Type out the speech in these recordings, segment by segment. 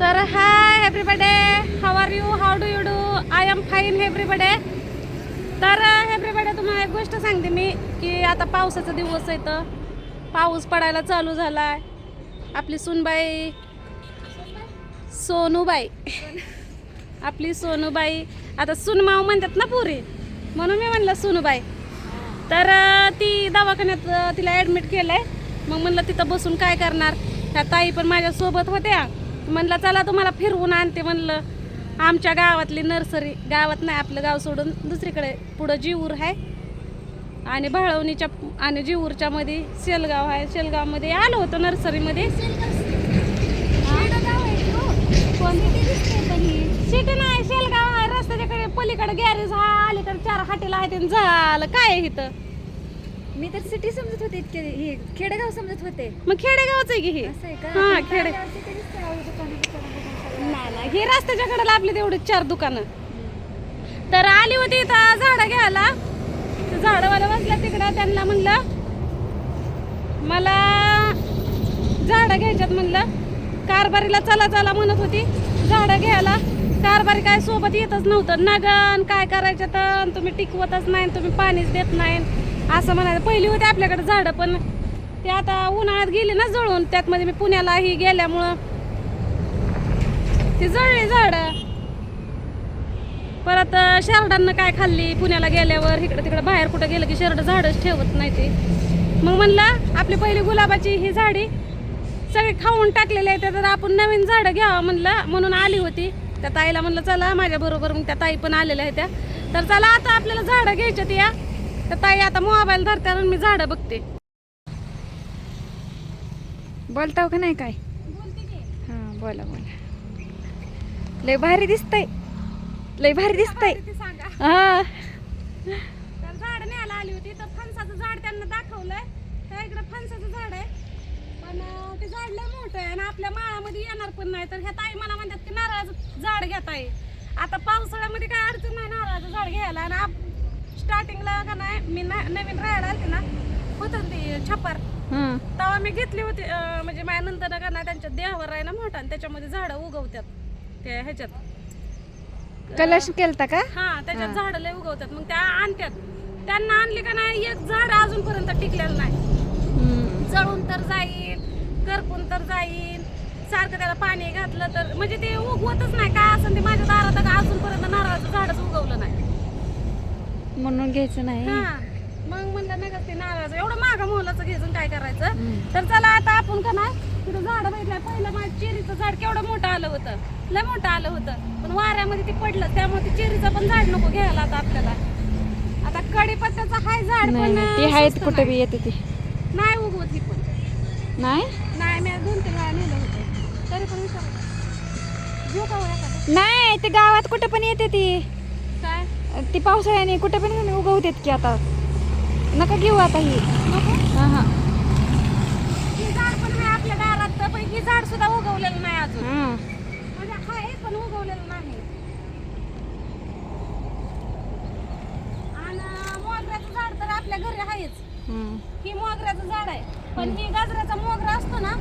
तर hi everybody how are you how do you do I am fine everybody तर uh, एव्हरीबडे तुम्हाला एक गोष्ट सांगते मी की आता पावसाचा दिवस आहे तर पाऊस पडायला चालू झाला आहे आपली सुनबाई सोनूबाई. आपली सोनूबाई. आता सुनमाव म्हणतात ना पुरी म्हणून मी म्हणलं सोनूबाई. तर uh, ती दवाखान्यात uh, तिला ॲडमिट केलं आहे मग म्हणलं तिथं बसून काय करणार? त्या ताई पण माझ्यासोबत होत्या. म्हणलं चला तुम्हाला फिरवून आणते म्हणलं. आमच्या गावातली नर्सरी गावात नाही आपलं गाव सोडून दुसरीकडे पुढं जीऊर आहे. आणि भाळवणीच्या आणि जीऊरच्या मध्ये शेलगाव आहे. शेलगावमध्ये आलो होतो नर्सरीमध्ये. सिटी नाही शेलगाव आहे. रस्त्याच्याकडे पलीकडे गॅरेज हा अलीकडे चार हाटेला आहे ते झालं काय इथं? मी तर सिटी समजत होते इतके. हे खेडेगाव समजत होते. मग खेडेगावच आहे की हे? असं आहे का? हा, खेडे. दुकानं, दुकानं, दुकानं हे रस्त्याच्या कडेला आपली तेवढी चार दुकानं. तर आली होती इथं झाडं घ्यायला. ते झाडवाला बसल्या तिकडं त्यांना म्हणलं मला झाडं घ्यायच्यात म्हणलं. कारभारीला चला चला म्हणत होती. झाडं घ्यायला. कारभारी काय सोबत येतच नव्हतं. नगन काय करायचं? तर तुम्ही टिकवतच नाही तुम्ही पाणीच देत नाही. असं म्हणायचं. पहिली होती आपल्याकडे झाडं पण ते आता उन्हाळ्यात गेली ना जळून त्यात मध्ये मी पुण्यालाही गेल्यामुळं ती जळली झाडं. परत शेरडांना काय खाल्ली? पुण्याला गेल्यावर इकडं तिकडं बाहेर कुठं गेलं की शेरड झाडच ठेवत नाही ते. मग म्हणलं आपली पहिली गुलाबाची ही झाडी सगळी खाऊन टाकलेले आहे तर आपण नवीन झाडं घ्यावं म्हणलं. म्हणून आली होती. त्या ताईला म्हणलं चला माझ्या बरोबर मग त्या ताई पण आलेल्या आहेत त्या. तर चला आता आपल्याला झाडं घ्यायच्यात या. तर ताई आता मोबाईल धरते आणि मी झाडं बघते. बोलताव का नाही काय? हा बोला बोला. लय भारी दिसतंय. लय भारी दिसतंय. सांगा. हा. तर झाड न्यायला आली होती तर फणसाचं झाड त्यांना दाखवलंय. त्या इकडे फणसाचं झाड आहे. पण ते झाड लय मोठं आहे आणि आपल्या माळामध्ये येणार पण नाही. तर ह्या ताई मला म्हणतात की नारळाचं झाड घेत आहे आता पावसाळ्यामध्ये काय अडचण नाही नारळाचं झाड घ्यायला आणि स्टार्टिंगला का नाही मी ना- नवीन राहायला आलते ना होतं ते छप्पर तेव्हा मी घेतली होती अं, म्हणजे माझ्या नंतर का नाही त्यांच्या देहावर आहे ना मोठा आणि त्याच्यामध्ये झाडं उगवतात ते ह्याच्यात. कलश केलता का? हा त्याच्यात झाडं लय उगवतात मग त्या आणतात. त्यांना आणली का नाही एक झाड अजूनपर्यंत टिकलेलं नाही. हम्म. जळून तर जाईल करपून तर जाईल सारखं त्याला पाणी घातलं तर म्हणजे ते उगवतच नाही काय असं ते माझ्या दारात का अजूनपर्यंत नारळाचं नाही म्हणून घ्यायचं नाही. हा. मग म्हणलं नाही का ते नारळाचं एवढं मागं मोलाचं घ्यायचं आणि काय करायचं. तर चला आता आपण का नाही तिथं झाड बघितलं पहिलं माझं चेरीचं झाड केवढं मोठं आलं होतं. लय मोठं आलं होतं. पण वाऱ्यामध्ये ते पडलं त्यामुळे ते चेरीचं पण झाड नको घ्यायला आता आपल्याला. आता कडीपत्त्याचं हाय झाड नाही पण नाही, ती आहेत स्वस्त कुठे नाही. बी येते ती. नाही उगवत ही पण. नाही? नाही मी दोन तीन वेळा नेलं होतं. तरी पण विचार. घेऊ का हो एखादं? नाही ते गावात कुठे पण येते ती. ती पावसाळ्याने कुठे पण उगवतात की आता नका घेऊ आता ही हा हा ही झाड पण आहे आपल्या दारात तर पण ही झाड सुद्धा उगवलेलं नाही अजून हा. म्हणजे आहे पण उगवलेलं नाही आणि मोगऱ्याचं झाड तर आपल्या घरी आहेच. ही मोगऱ्याचं झाड आहे पण ही गाजराचा मोगरा असतो ना.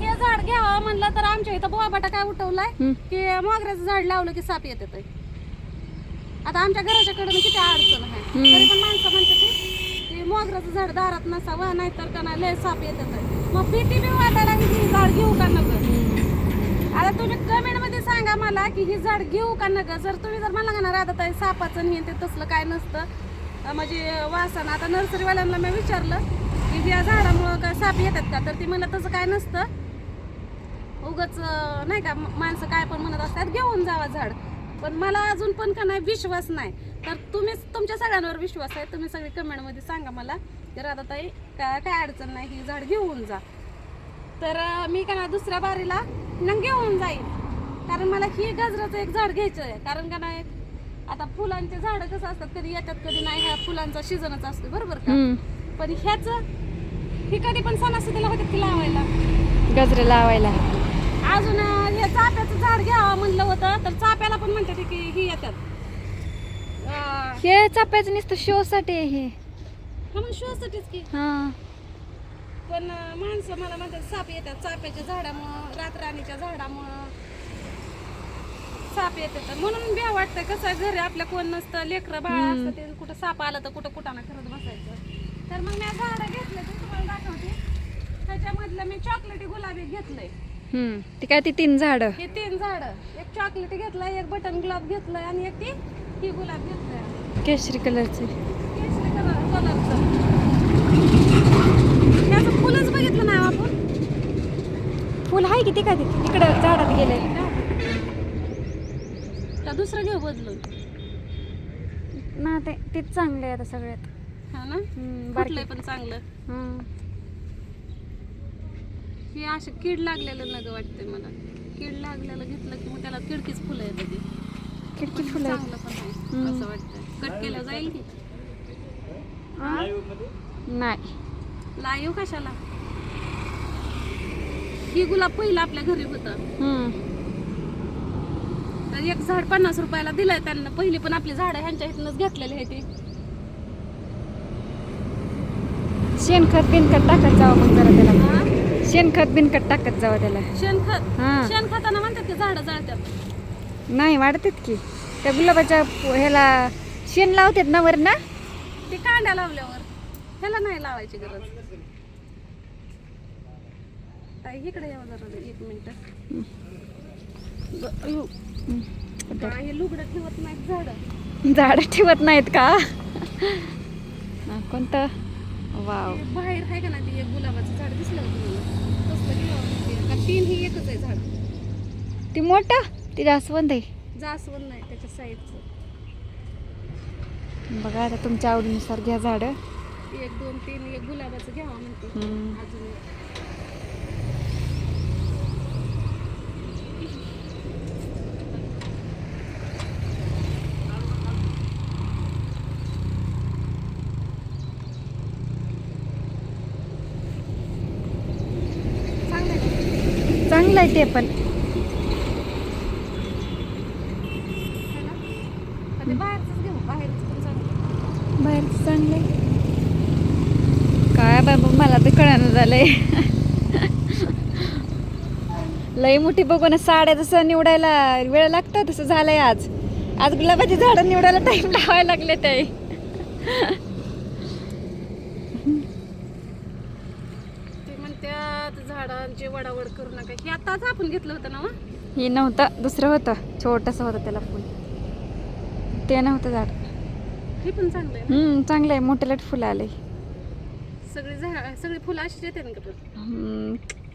हे झाड घ्यावं म्हणलं तर आमच्या इथं बोबाटा काय उठवलाय. की मोगऱ्याचं झाड लावलं की साप येते आता आमच्या घराच्या कडे किती अडचण आहे. तरी पण माणसं म्हणते की की मोगऱ्याचं झाड दारात नसावं नाहीतर का नाही लय साप येतात. मग भीती बी वाटायला लागली की ही झाड घेऊ का नको? आता तुम्ही कमेंटमध्ये सांगा मला की ही झाड घेऊ का नका? जर तुम्ही जर मला म्हणणार आता ताई सापाचं आणि हे ते तसलं काय नसतं म्हणजे वासन आता नर्सरीवाल्यांना मी विचारलं की या झाडामुळं काय साप येतात का? तर ती म्हणलं तसं काय नसतं. उगच नाही का माणसं काय पण म्हणत असतात घेऊन जावा झाड. पण मला अजून पण का नाही विश्वास नाही. तर तुम्ही तुमच्या सगळ्यांवर विश्वास आहे. तुम्ही सगळे कमेंटमध्ये सांगा मला. की राधाताई काय काय अडचण नाही ही झाड घेऊन जा. तर मी का ना दुसऱ्या बारीला न घेऊन जाईल कारण मला ही गजराचं एक झाड घ्यायचं आहे कारण का नाही आता फुलांचे झाड कसं असतात कधी येतात कधी नाही. ह्या फुलांचा सीझनच असतो बरोबर का. पण ह्याच ही कधी पण सणासुदीला होतात की लावायला? गजरे लावायला. अजून अं, हे चाफ्याचं झाड घ्यावं म्हणलं होतं तर चाफ्याला पण म्हणतात की ही येतात. अं, हे चाप्याचं नुसतं शो साठी आहे हे. हा मग शोसाठीच की. हा. पण अं, माणसं मला म्हणतात साप येतात चाफ्याच्या झाडामुळं रातराणीच्या झाडामुळं. साप येते तर म्हणून भ्या वाटतंय कसं आहे, घरी आपल्या कोण नसतं लेकरं बाळ. असतं ते कुठं साप आलं तर कुठं कुठाना करत बसायचं. तर मग मी झाडं घेतले ते तुम्हाला दाखवते. त्याच्यामधलं मी चॉकलेटी गुलाबी घेतलंय. हम्म. ती काय ती तीन झाडं. हे तीन झाडं. एक चॉकलेटी घेतलंय एक बटन गुलाब घेतलंय आणि एक ती ही गुलाब घेतलंय. केशरी कलरचे. केशरी कलर कलरचं त्याचं फुलच बघितलं ना आपण. फुल आहे किती काय तिथे तिकडं झाडात गेले का दुसरं घेऊ बदलून. ना ते तेच चांगलं आता सगळ्यात. हा ना? हम्म, कुठलंय बारकी पण चांगलं. हम्म. हे असे कीड लागलेलं नग वाटतंय मला. कीड लागलेलं घेतलं की मग त्याला किडकीच फुलं येतं ते. खिडकी फुलं आहेत. चांगलं पण आहे हम्म. असं वाटतं कट केलं जाईल की? नाही. लाईव कशाला? ही गुलाब पहिलं आपल्या घरी होतं. हम्म. तर एक झाड पन्नास रुपयाला दिलंय त्यांना. पहिली पण आपली झाडं ह्यांच्या इथूनच घेतलेली आहे ती. शेणखत बिनखत टाकत जावं मग जरा त्याला. हा? शेणखत बिनखत टाकत जावं त्याला. शेणखत? हा. शेणखताना म्हणतात की झाडं जळतात. नाही वाढतात की. त्या गुलाबाच्या ह्याला शेण लावतात ना वर ना ते कांड्या लावल्यावर. ह्याला नाही लावायची गरज. ताई इकडे यावं जरा एक मिनिट. हे लुगडं ठेवत नाहीत झाडं. झाड ठेवत नाहीत का? हा, कोणतं? वाव. बाहेर आहे का ना ते एक गुलाबाचं झाड दिसलं का तुम्हाला घ्यावं का तीन ही एकच आहे झाड. ती मोठं? ती जास्वंद आहे. जास्वंद नाही त्याच्या साईडचं बघा आता तुमच्या आवडीनुसार घ्या झाडं. एक दोन तीन एक गुलाबाचं घ्यावं म्हणते. अजून एक. चांगलं आहे का? चांगलं आहे ते पण. बाहेरचं चांगलं काय बाबा मला तर कळानं झालंय. लई मोठी बघून साड्या जसं निवडायला वेळ लागतो तसं झालंय आज. आज गुलाबाची झाडं निवडायला टाइम लावायला लागले ते म्हणतात झाडांची वडावड करू नका. हे आताच आपण घेतलं होतं ना? हे नव्हतं दुसरं होतं. छोटंसं होतं त्याला फुल. ते नव्हतं झाड. हे पण चांगलं आहे हम्म चांगलं आहे. मोठं लट फुलं आले सगळी झाड सगळी फुलं अशीच येते ना का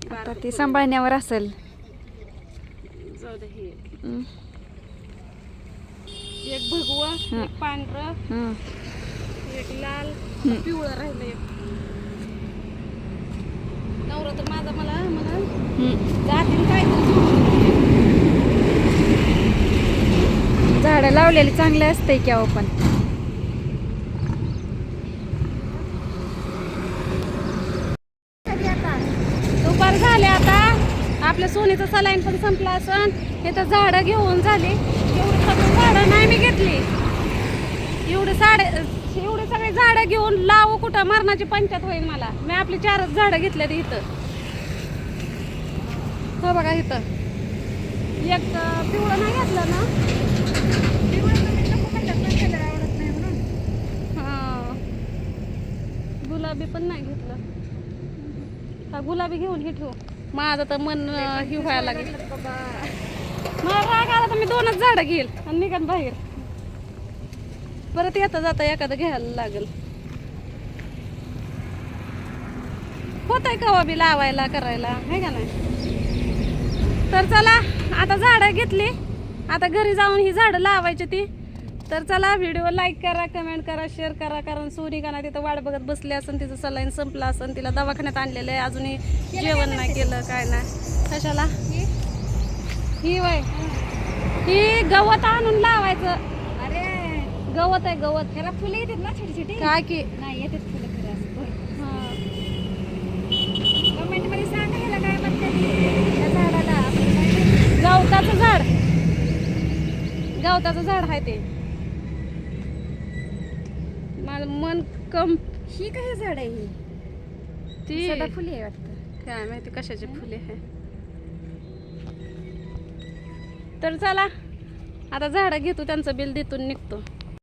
पण आता ते सांभाळण्यावर असेल. जाऊ दे हे. हम्म, एक भगवा हा. एक पांढरं हम्म. एक लाल हम्म. पिवळं राहिलं एक नवरा तर माझा मला हम्म. जातील काय झाडं लावलेली चांगले असते की अहो पण. दुपार झाले आता. आपल्या सोनीचं सलाईन पण संपला असन. हे तर झाडं घेऊन झाली. एवढी सगळी झाडं नाही मी घेतली. एवढे साडे एवढे सगळे झाडं घेऊन लावू कुठं? मरणाची पंचायत होईल मला. मी आपली चारच झाडं घेतले इथं. हो बघा इथं. एक पिवळं नाही घेतलं ना? हा. गुलाबी पण नाही घेतलं. हा गुलाबी घेऊन हे ठेवू. माझं तर मन हे व्हायला लागेल. मला राग आला तर मी दोनच झाडं घेईल आणि निघाल बाहेर. परत येता जाता एखादं घ्यायला लागेल. होत आहे कवा बी लावायला करायला? आहे का नाही? तर चला आता झाडं घेतली. आता घरी जाऊन ही झाडं लावायची ती. तर चला व्हिडिओ लाईक करा कमेंट करा शेअर करा कारण सोनी का नाही तिथं वाट बघत बसली असन तिचं सलाईन संपलं असन तिला दवाखान्यात आणलेलं आहे अजूनही जेवण नाही केलं काय नाही. कशाला? ही वय. ही गवत आणून लावायचं. गवत आहे गवत. त्याला फुलं येतात ना छोटी छोटी काय की? नाही येतात फुलं खरं असं. हा. कमेंटमध्ये सांगा काय म्हणतात त्या झाडाला? गवताचं झाड. गवताचं झाड आहे ते. माझं मन कम ही काय झाड आहे ही? ती सदाफुली आहे वाटतं. काय माहिती कशाची फुले आहे. तर चला आता झाडं घेतो त्यांचं बिल देतून निघतो.